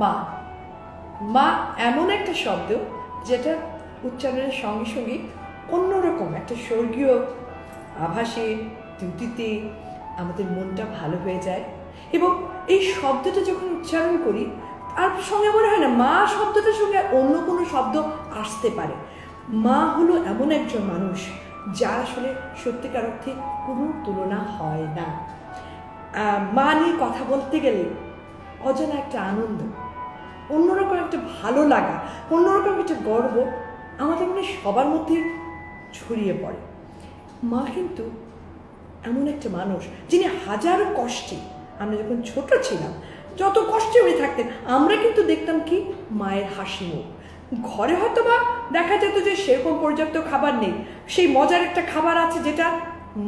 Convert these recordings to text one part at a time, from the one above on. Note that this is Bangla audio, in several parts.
মা। মা এমন একটা শব্দ যেটা উচ্চারণের সঙ্গে সঙ্গে অন্যরকম, একটা স্বর্গীয় আভাসে দ্যুতিতে আমাদের মনটা ভালো হয়ে যায় এবং এই শব্দটা যখন উচ্চারণ করি, তার সঙ্গে মনে হয় না, মা শব্দটার সঙ্গে অন্য কোনো শব্দ আসতে পারে। মা হলো এমন একজন মানুষ যার আসলে সত্যিকার অর্থে কোনো তুলনা হয় না। মা নিয়ে কথা বলতে গেলে অজানা একটা আনন্দ, অন্যরকম একটা ভালো লাগা, অন্যরকম একটা গর্ব আমাদের মনে সবার মধ্যে ছড়িয়ে পড়ে। মা কিন্তু এমন একটা মানুষ যিনি হাজারো কষ্টে, আমরা যখন ছোট ছিলাম, যত কষ্টে উনি থাকতেন, আমরা কিন্তু দেখতাম কি মায়ের হাসি মুখ। ঘরে হয়তো বা দেখা যেত যে সেরকম পর্যাপ্ত খাবার নেই, সেই মজার একটা খাবার আছে যেটা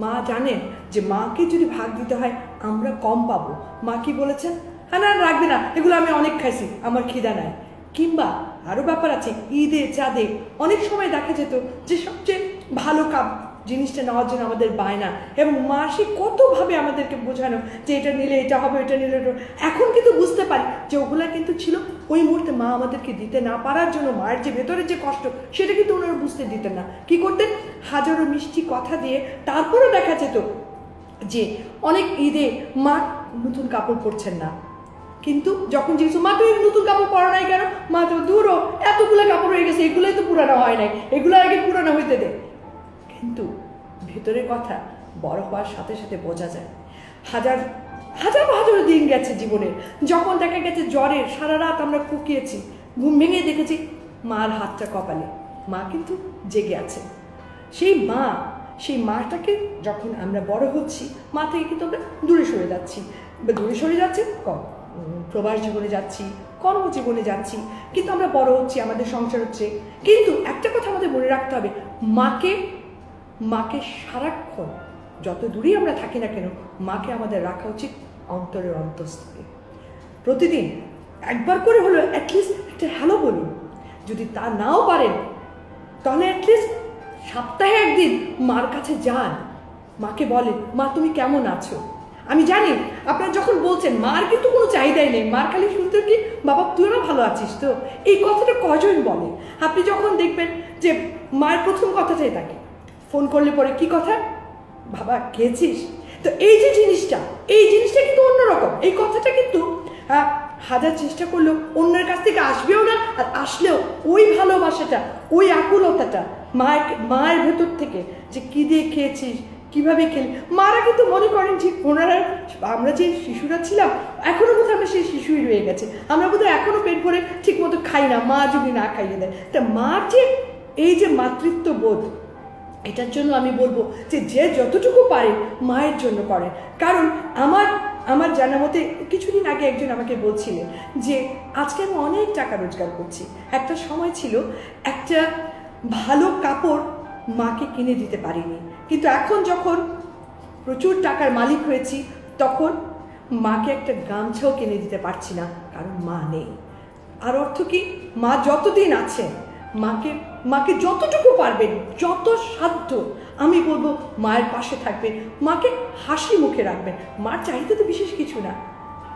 মা জানেন যে মাকে যদি ভাগ দিতে হয়, আমরা কম পাবো। মা কি বলেছেন? না রাখবে না। এগুলো আমি অনেক খাইছি, আমার খিদা নাই। কিংবা আরও ব্যাপার আছে, ঈদে, চাঁদে অনেক সময় দেখা যেত যে সবচেয়ে ভালো কাপ জিনিসটা নেওয়ার জন্য আমাদের বায়না এবং মা সে কতভাবে আমাদেরকে বোঝানো যে এটা নিলে এটা হবে, এটা নিলে এটা এখন কিন্তু বুঝতে পারি যে ওগুলা কিন্তু ছিল ওই মুহূর্তে মা আমাদেরকে দিতে না পারার জন্য, মায়ের যে ভেতরের যে কষ্ট, সেটা কিন্তু ওনারা বুঝতে দিতেন না। কি করতেন? হাজারো মিষ্টি কথা দিয়ে তারপরও দেখা যেত যে অনেক ঈদে মা নতুন কাপড় পরছেন না। কিন্তু যখন জিজ্ঞেস মা তুমি নতুন কাপড় পরো নাই কেন? মা, তো দূরও, এতগুলো কাপড় হয়ে গেছে, এগুলোই তো পুরানো হয় নাই, এগুলো আগে পুরানো হইতে দে। কিন্তু ভেতরের কথা বড় হওয়ার সাথে সাথে বোঝা যায়, হাজার হাজার হাজার দিন গেছে জীবনে, যখন দেখা গেছে জ্বরের, সারা রাত আমরা কুকিয়েছি, ঘুম ভেঙে দেখেছি মার হাতটা কপালে, মা কিন্তু জেগে আছে। সেই মা, সেই মাটাকে যখন আমরা বড় হচ্ছি, মা থেকে কিন্তু আমরা দূরে সরে যাচ্ছি, বা দূরে সরে যাচ্ছে, কম। প্রবাস জীবনে যাচ্ছি, কর্মজীবনে যাচ্ছি, কিন্তু আমরা বড় হচ্ছি, আমাদের সংসার হচ্ছে। কিন্তু একটা কথা আমাদের মনে রাখতে হবে, মাকে মাকে সারাক্ষণ যত দূরেই আমরা থাকি না কেন, মাকে আমাদের রাখা উচিত অন্তরের অন্তঃস্থলে। প্রতিদিন একবার করে হলো অ্যাটলিস্ট একটা হ্যালো বলুন। যদি তা নাও পারেন, তাহলে অ্যাটলিস্ট সপ্তাহে একদিন মার কাছে যান। মাকে বলেন, মা, তুমি কেমন আছো? আমি জানি, আপনারা যখন বলছেন, মার কিন্তু কোনো চাহিদাই নেই, মার খালি শুনতে কি, বাবা, তুইও ভালো আছিস তো? এই কথাটা কজন বলে? আপনি যখন দেখবেন যে মায়ের প্রথম কথাটাই থাকে ফোন করলে পরে কি কথা? বাবা খেয়েছিস তো এই যে জিনিসটা, এই জিনিসটা কিন্তু অন্যরকম, এই কথাটা কিন্তু হাজার চেষ্টা করলেও অন্যের কাছ থেকে আসবেও না, আর আসলেও ওই ভালোবাসাটা, ওই আকুলতাটা মায়ের মায়ের ভেতর থেকে যে কী দিয়ে খেয়েছিস কীভাবে খেলি? মারা কিন্তু মনে করেন যে ওনারা, আমরা যে শিশুরা ছিলাম এখনও বোধহয় আমরা সেই শিশুই রয়ে গেছে। আমরা বোধহয় এখনও পেট ভরে ঠিক মতো খাই না, মা যদি না খাইয়ে দেয়। তা মার যে এই যে মাতৃত্ব বোধ এটার জন্য আমি বলব যে যে যতটুকু পারে মায়ের জন্য করেন কারণ আমার আমার জানা মতে কিছুদিন আগে একজন আমাকে বলছিলেন যে, আজকে আমি অনেক টাকা রোজগার করছি। একটা সময় ছিল, একটা ভালো কাপড় মাকে কিনে দিতে পারিনি। কিন্তু এখন যখন প্রচুর টাকার মালিক হয়েছি, তখন মাকে একটা গামছাও কিনে দিতে পারছি না, কারণ মা নেই। আর অর্থ কি? মা যতদিন আছেন, মাকে মাকে যতটুকু পারবেন, যত সাধ্য, আমি বলব মায়ের পাশে থাকবেন, মাকে হাসি মুখে রাখবেন। মার চাহিদা তো বিশেষ কিছু না।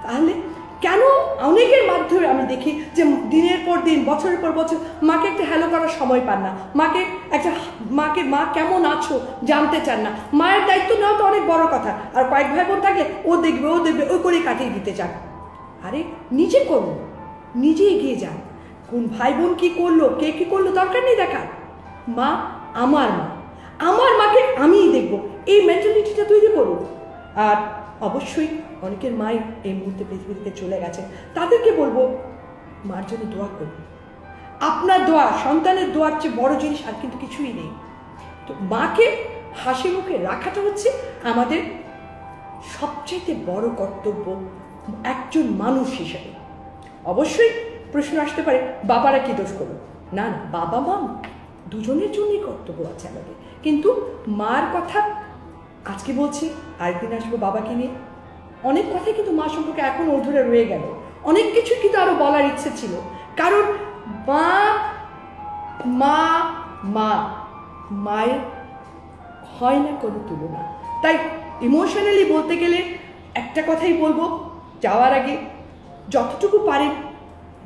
তাহলে কেন? অনেকের মাধ্যমে আমি দেখি যে দিনের পর দিন, বছরের পর বছর মাকে একটা হ্যালো করার সময় পান না। মাকে একটা, মাকে মা কেমন আছো জানতে চান না। মায়ের দায়িত্ব নেওয়া তো অনেক বড় কথা। আর কয়েক ভাই বোন থাকে, ও দেখবে ও দেখবে, ও করে কাটিয়ে দিতে চান। আরে, নিজে করুন। নিজে এগিয়ে যান। কোন ভাই বোন কি করল, কে কি করল দরকার নেই দেখার। মা আমার মা। আমার মাকে আমিই দেখব। এই মেন্টালিটিটা তৈরি করুন। আর অবশ্যই অনেকের মাই এই মুহূর্তে পৃথিবী থেকে চলে গেছে। তাদেরকে বলব, মার জন্য দোয়া করুন। আপনার দোয়া, সন্তানের দোয়ার চেয়ে বড় জিনিস আর কিন্তু কিছুই নেই। তো মাকে হাসি মুখে রাখাটা হচ্ছে আমাদের সবচাইতে বড় কর্তব্য একজন মানুষ হিসেবে। অবশ্যই প্রশ্ন আসতে পারে, বাবারা কি দোষ করল না না বাবা মা দুজনের জন্যই কর্তব্য আছে আমাদের। কিন্তু মার কথা আজকে বলছি, আরেকদিন আসব বাবাকে নিয়ে। অনেক কথাই কিন্তু মা সম্পর্কে এখন ওর ধরে রয়ে গেল। অনেক কিছু কিন্তু আরও বলার ইচ্ছে ছিল। কারণ মা মা মা, মায়ের হয় না কোনো তুলনা। তাই ইমোশনালি বলতে গেলে একটা কথাই বলব, যাওয়ার আগে যতটুকু পারেন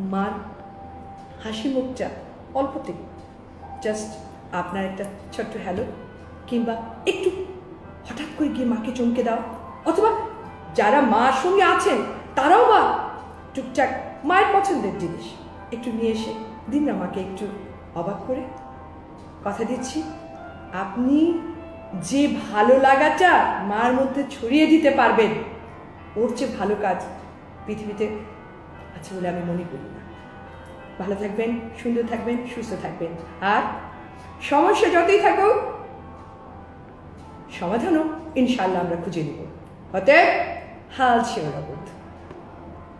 মার হাসি মুখটা অল্পতে জাস্ট আপনার একটা ছোট্ট হ্যালো কিংবা একটু করে গিয়ে মাকে চমকে দাও। অথবা যারা মার সঙ্গে আছেন, তারাও বা টুকটাক মায়ের পছন্দের জিনিস। একটু নিয়ে এসে দিন না মাকে একটু অবাক করে। কথা দিচ্ছি, আপনি যে ভালো লাগাটা মার মধ্যে ছড়িয়ে দিতে পারবেন, ওর চেয়ে ভালো কাজ পৃথিবীতে আছে বলে আমি মনে করি না। ভালো থাকবেন, সুন্দর থাকবেন, সুস্থ থাকবেন। আর সমস্যা যতই থাকুক সমাধানও ইনশাল্লাহ আমরা খুঁজে নেব। অতএব হাল ছিল না